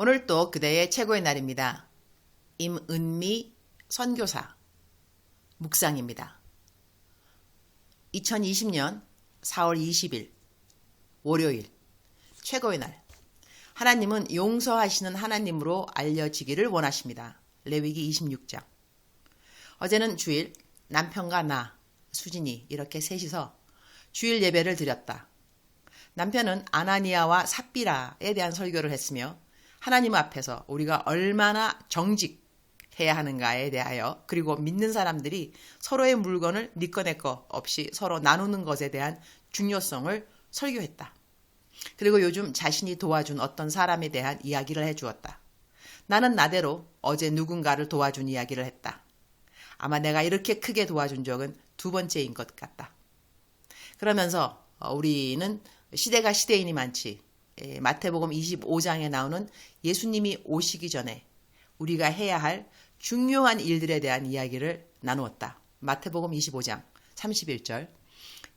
오늘 또 그대의 최고의 날입니다. 임은미 선교사 묵상입니다. 2020년 4월 20일 월요일 최고의 날 하나님은 용서하시는 하나님으로 알려지기를 원하십니다. 레위기 26장 어제는 주일 남편과 나 수진이 이렇게 셋이서 주일 예배를 드렸다. 남편은 아나니아와 삽비라에 대한 설교를 했으며 하나님 앞에서 우리가 얼마나 정직해야 하는가에 대하여 그리고 믿는 사람들이 서로의 물건을 니꺼 네 내꺼 없이 서로 나누는 것에 대한 중요성을 설교했다. 그리고 요즘 자신이 도와준 어떤 사람에 대한 이야기를 해주었다. 나는 나대로 어제 누군가를 도와준 이야기를 했다. 아마 내가 이렇게 크게 도와준 적은 두 번째인 것 같다. 그러면서 어, 우리는 시대가 시대인이 많지. 예, 마태복음 25장에 나오는 예수님이 오시기 전에 우리가 해야 할 중요한 일들에 대한 이야기를 나누었다. 마태복음 25장 31절.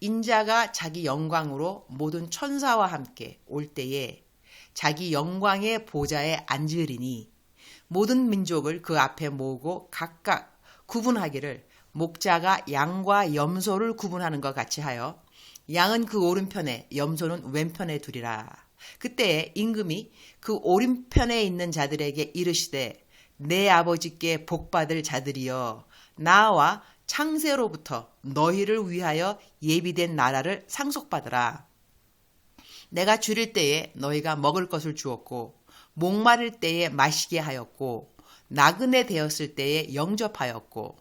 인자가 자기 영광으로 모든 천사와 함께 올 때에 자기 영광의 보좌에 앉으리니 모든 민족을 그 앞에 모으고 각각 구분하기를 목자가 양과 염소를 구분하는 것 같이 하여 양은 그 오른편에 염소는 왼편에 두리라. 그때 임금이 그 오른편에 있는 자들에게 이르시되 내 아버지께 복받을 자들이여 나와 창세로부터 너희를 위하여 예비된 나라를 상속받으라. 내가 줄일 때에 너희가 먹을 것을 주었고 목마를 때에 마시게 하였고 나그네 되었을 때에 영접하였고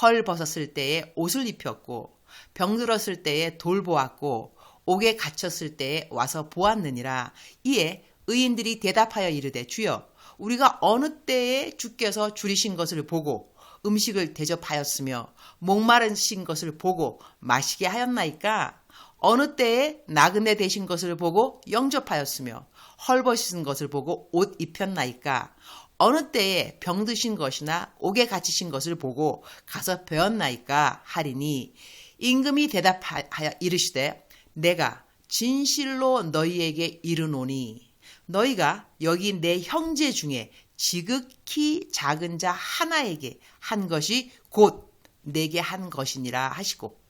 헐 벗었을 때에 옷을 입혔고 병들었을 때에 돌보았고 옥에 갇혔을 때에 와서 보았느니라. 이에 의인들이 대답하여 이르되 주여 우리가 어느 때에 주께서 줄이신 것을 보고 음식을 대접하였으며 목마르신 것을 보고 마시게 하였나이까? 어느 때에 나그네 되신 것을 보고 영접하였으며 헐벗은 것을 보고 옷 입혔나이까? 어느 때에 병드신 것이나 옥에 갇히신 것을 보고 가서 배웠나이까 하리니? 임금이 대답하여 이르시되 내가 진실로 너희에게 이르노니 너희가 여기 내 형제 중에 지극히 작은 자 하나에게 한 것이 곧 내게 한 것이니라 하시고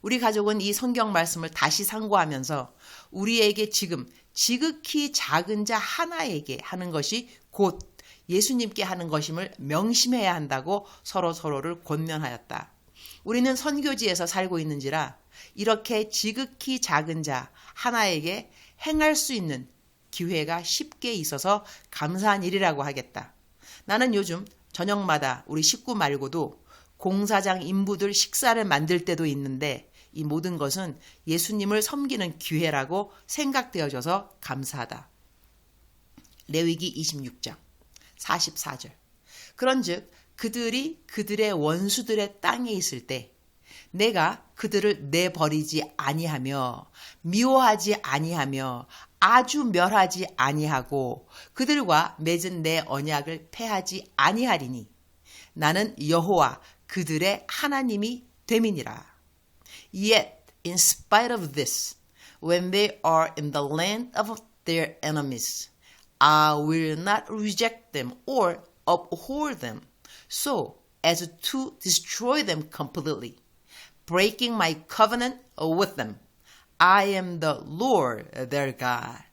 우리 가족은 이 성경 말씀을 다시 상고하면서 우리에게 지금 지극히 작은 자 하나에게 하는 것이 곧 예수님께 하는 것임을 명심해야 한다고 서로 서로를 권면하였다. 우리는 선교지에서 살고 있는지라 이렇게 지극히 작은 자 하나에게 행할 수 있는 기회가 쉽게 있어서 감사한 일이라고 하겠다. 나는 요즘 저녁마다 우리 식구 말고도 공사장 인부들 식사를 만들 때도 있는데 이 모든 것은 예수님을 섬기는 기회라고 생각되어져서 감사하다. 레위기 26장 44절. 그런즉 그들이 그들의 원수들의 땅에 있을 때 내가 그들을 내버리지 아니하며 미워하지 아니하며 아주 멸하지 아니하고 그들과 맺은 내 언약을 패하지 아니하리니 나는 여호와 그들의 하나님이 됨이니라. Yet in spite of this when they are in the land of their enemies I will not reject them or abhor them so as to destroy them completely breaking my covenant with them. I am the Lord their God.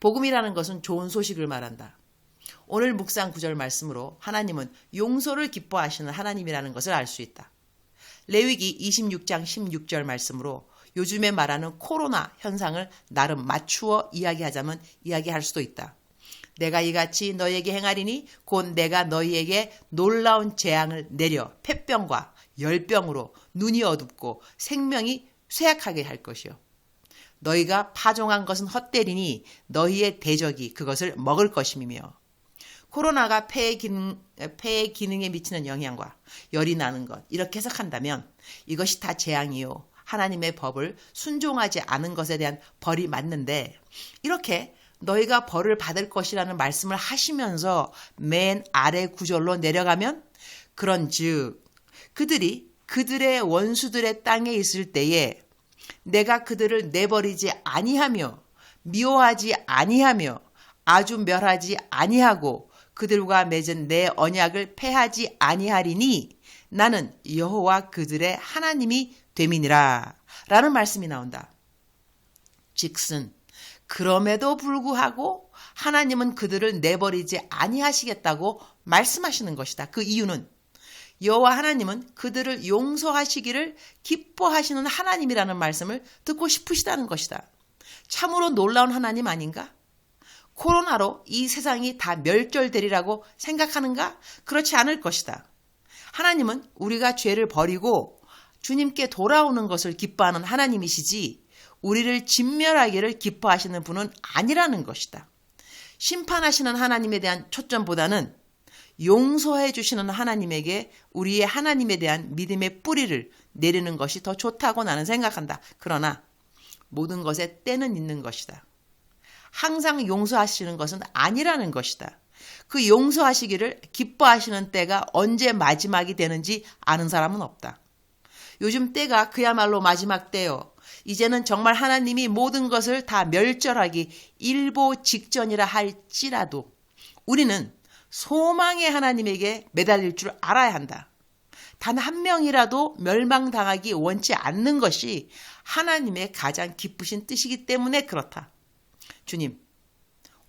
복음이라는 것은 좋은 소식을 말한다. 오늘 묵상 구절 말씀으로 하나님은 용서를 기뻐하시는 하나님이라는 것을 알 수 있다. 레위기 26장 16절 말씀으로 요즘에 말하는 코로나 현상을 나름 맞추어 이야기하자면 이야기할 수도 있다. 내가 이같이 너희에게 행하리니 곧 내가 너희에게 놀라운 재앙을 내려 폐병과 열병으로 눈이 어둡고 생명이 쇠약하게 할 것이요. 너희가 파종한 것은 헛되리니 너희의 대적이 그것을 먹을 것임이며 코로나가 폐의 기능, 폐의 기능에 미치는 영향과 열이 나는 것 이렇게 해석한다면 이것이 다 재앙이요. 하나님의 법을 순종하지 않은 것에 대한 벌이 맞는데 이렇게 너희가 벌을 받을 것이라는 말씀을 하시면서 맨 아래 구절로 내려가면 그런즉 그들이 그들의 원수들의 땅에 있을 때에 내가 그들을 내버리지 아니하며 미워하지 아니하며 아주 멸하지 아니하고 그들과 맺은 내 언약을 패하지 아니하리니 나는 여호와 그들의 하나님이 됨이니라 라는 말씀이 나온다. 즉슨 그럼에도 불구하고 하나님은 그들을 내버리지 아니하시겠다고 말씀하시는 것이다. 그 이유는 여호와 하나님은 그들을 용서하시기를 기뻐하시는 하나님이라는 말씀을 듣고 싶으시다는 것이다. 참으로 놀라운 하나님 아닌가? 코로나로 이 세상이 다 멸절되리라고 생각하는가? 그렇지 않을 것이다. 하나님은 우리가 죄를 버리고 주님께 돌아오는 것을 기뻐하는 하나님이시지 우리를 진멸하기를 기뻐하시는 분은 아니라는 것이다. 심판하시는 하나님에 대한 초점보다는 용서해 주시는 하나님에게 우리의 하나님에 대한 믿음의 뿌리를 내리는 것이 더 좋다고 나는 생각한다. 그러나 모든 것에 때는 있는 것이다. 항상 용서하시는 것은 아니라는 것이다. 그 용서하시기를 기뻐하시는 때가 언제 마지막이 되는지 아는 사람은 없다. 요즘 때가 그야말로 마지막 때요. 이제는 정말 하나님이 모든 것을 다 멸절하기 일보 직전이라 할지라도 우리는 소망의 하나님에게 매달릴 줄 알아야 한다. 단 한 명이라도 멸망당하기 원치 않는 것이 하나님의 가장 기쁘신 뜻이기 때문에 그렇다. 주님,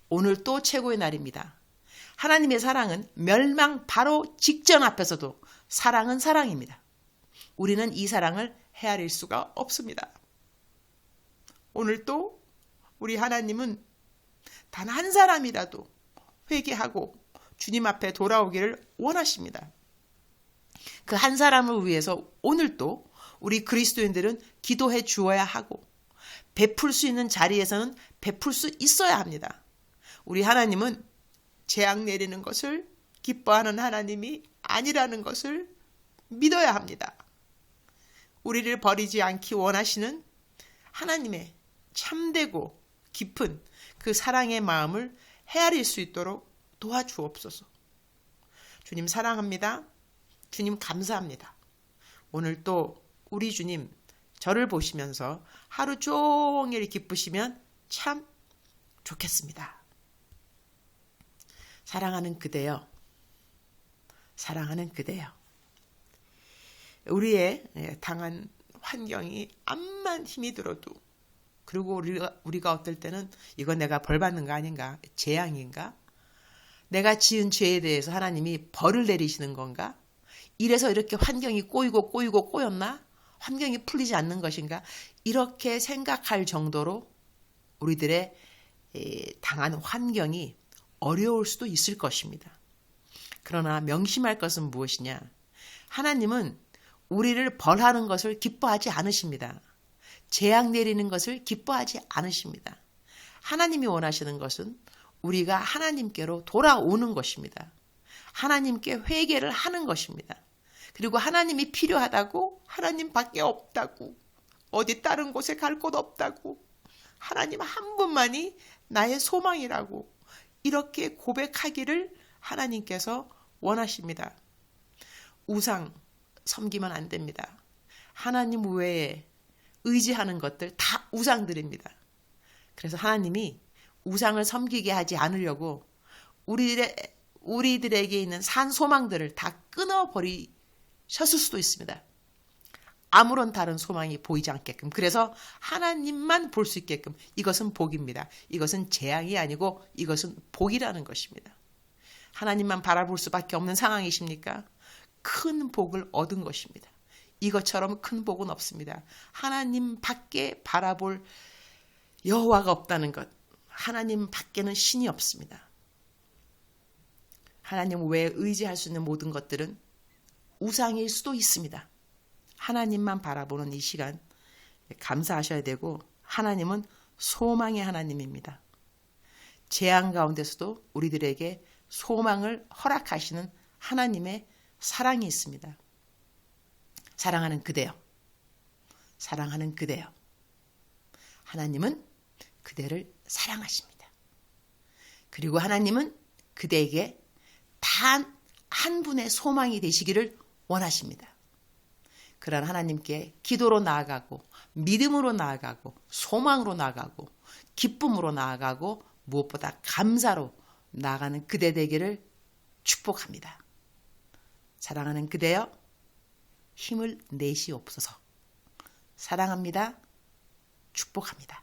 오늘 또 최고의 날입니다. 하나님의 사랑은 멸망 바로 직전 앞에서도 사랑은 사랑입니다. 우리는 이 사랑을 헤아릴 수가 없습니다. 오늘 또 우리 하나님은 단 한 사람이라도 회개하고 주님 앞에 돌아오기를 원하십니다. 그 한 사람을 위해서 오늘도 우리 그리스도인들은 기도해 주어야 하고 베풀 수 있는 자리에서는 베풀 수 있어야 합니다. 우리 하나님은 재앙 내리는 것을 기뻐하는 하나님이 아니라는 것을 믿어야 합니다. 우리를 버리지 않기 원하시는 하나님의 참되고 깊은 그 사랑의 마음을 헤아릴 수 있도록 도와주옵소서. 주님 사랑합니다. 주님 감사합니다. 오늘 또 우리 주님 저를 보시면서 하루 종일 기쁘시면 참 좋겠습니다. 사랑하는 그대여. 사랑하는 그대여. 우리의 예, 당한 환경이 암만 힘이 들어도 그리고 우리가, 우리가 어떨 때는 이건 내가 벌 받는 거 아닌가? 재앙인가? 내가 지은 죄에 대해서 하나님이 벌을 내리시는 건가? 이래서 이렇게 환경이 꼬이고 꼬이고 꼬였나? 환경이 풀리지 않는 것인가? 이렇게 생각할 정도로 우리들의 당한 환경이 어려울 수도 있을 것입니다. 그러나 명심할 것은 무엇이냐? 하나님은 우리를 벌하는 것을 기뻐하지 않으십니다. 재앙 내리는 것을 기뻐하지 않으십니다. 하나님이 원하시는 것은 우리가 하나님께로 돌아오는 것입니다. 하나님께 회개를 하는 것입니다. 그리고 하나님이 필요하다고 하나님밖에 없다고 어디 다른 곳에 갈 곳 없다고 하나님 한 분만이 나의 소망이라고 이렇게 고백하기를 하나님께서 원하십니다. 우상 섬기면 안 됩니다. 하나님 외에 의지하는 것들 다 우상들입니다. 그래서 하나님이 우상을 섬기게 하지 않으려고 우리들의, 우리들에게 있는 산 소망들을 다 끊어버리셨을 수도 있습니다. 아무런 다른 소망이 보이지 않게끔. 그래서 하나님만 볼 수 있게끔. 이것은 복입니다. 이것은 재앙이 아니고 이것은 복이라는 것입니다. 하나님만 바라볼 수밖에 없는 상황이십니까? 큰 복을 얻은 것입니다. 이것처럼 큰 복은 없습니다. 하나님 밖에 바라볼 여호와가 없다는 것. 하나님 밖에는 신이 없습니다. 하나님 외에 의지할 수 있는 모든 것들은 우상일 수도 있습니다. 하나님만 바라보는 이 시간 감사하셔야 되고 하나님은 소망의 하나님입니다. 재앙 가운데서도 우리들에게 소망을 허락하시는 하나님의 사랑이 있습니다. 사랑하는 그대요. 사랑하는 그대요. 하나님은 그대를 사랑하십니다. 그리고 하나님은 그대에게 단 한 분의 소망이 되시기를 원하십니다. 그런 하나님께 기도로 나아가고 믿음으로 나아가고 소망으로 나아가고 기쁨으로 나아가고 무엇보다 감사로 나아가는 그대 되기를 축복합니다. 사랑하는 그대여 힘을 내시옵소서. 사랑합니다. 축복합니다.